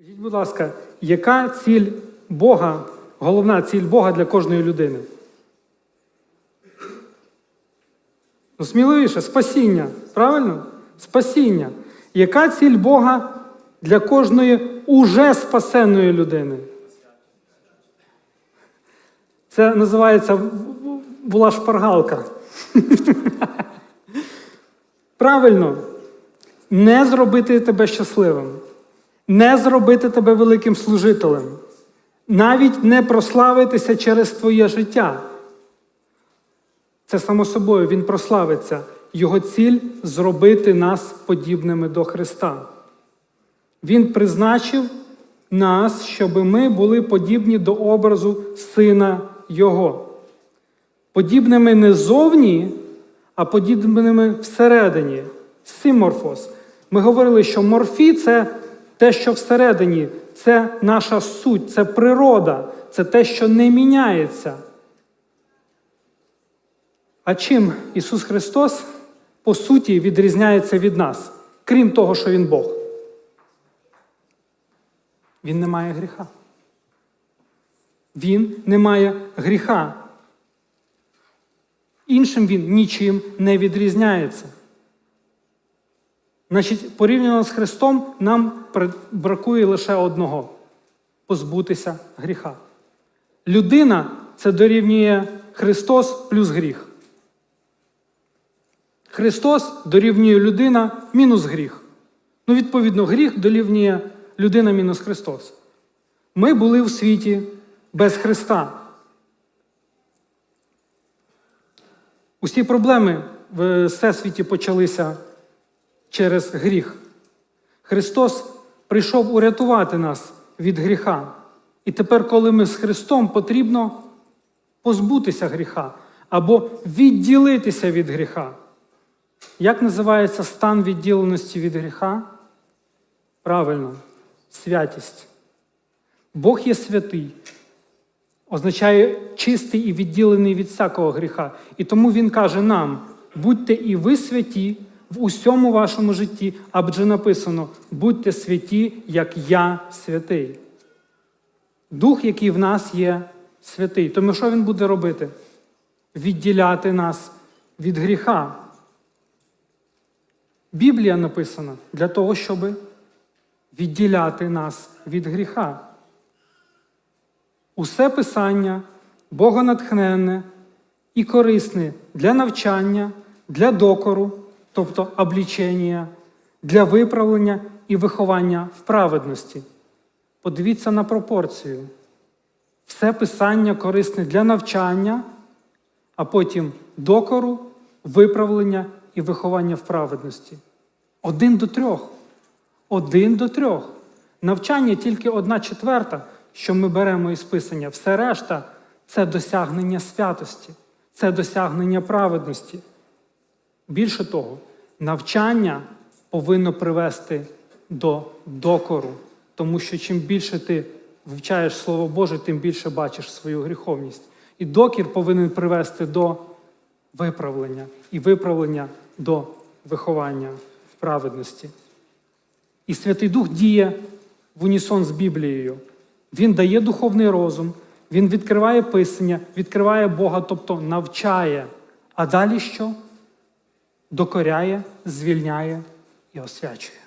Скажіть, будь ласка, яка ціль Бога, головна ціль Бога для кожної людини? Ну, сміливіше, спасіння. Правильно? Спасіння. Яка ціль Бога для кожної уже спасеної людини? Це називається була шпаргалка. Правильно, не зробити тебе щасливим, не зробити тебе великим служителем, навіть не прославитися через твоє життя. Це само собою, він прославиться. Його ціль зробити нас подібними до Христа. Він призначив нас, щоб ми були подібні до образу Сина Його. Подібними не зовні, а подібними всередині. Симорфос. Ми говорили, що морфі це те, що всередині, це наша суть, це природа, це те, що не міняється. А чим Ісус Христос по суті відрізняється від нас, крім того, що Він Бог? Він не має гріха. Він не має гріха. Іншим він нічим не відрізняється. Значить, порівняно з Христом, нам бракує лише одного позбутися гріха. Людина це дорівнює Христос плюс гріх. Христос дорівнює людина мінус гріх. Ну, відповідно, гріх дорівнює людина мінус Христос. Ми були в світі без Христа. Усі проблеми в всесвіті почалися через гріх. Христос прийшов урятувати нас від гріха. І тепер, коли ми з Христом, потрібно позбутися гріха або відділитися від гріха. Як називається стан відділеності від гріха? Правильно, святість. Бог є святий, означає чистий і відділений від всякого гріха. І тому Він каже нам: будьте і ви святі в усьому вашому житті, адже написано: будьте святі, як я святий. Дух, який в нас є святий. Тому що він буде робити? Відділяти нас від гріха. Біблія написана для того, щоб відділяти нас від гріха. Усе писання богонатхненне і корисне для навчання, для докору, тобто облічення, для виправлення і виховання в праведності. Подивіться на пропорцію. Все писання корисне для навчання, а потім докору, виправлення і виховання в праведності. Один до трьох. Один до трьох. Навчання тільки одна четверта, що ми беремо із писання. Все решта це досягнення святості, це досягнення праведності. Більше того, навчання повинно привести до докору, тому що чим більше ти вивчаєш Слово Боже, тим більше бачиш свою гріховність. І докір повинен привести до виправлення і виправлення до виховання в праведності. І Святий Дух діє в унісон з Біблією. Він дає духовний розум, він відкриває писання, відкриває Бога, тобто навчає. А далі що? Докоряє, звільняє і освячує.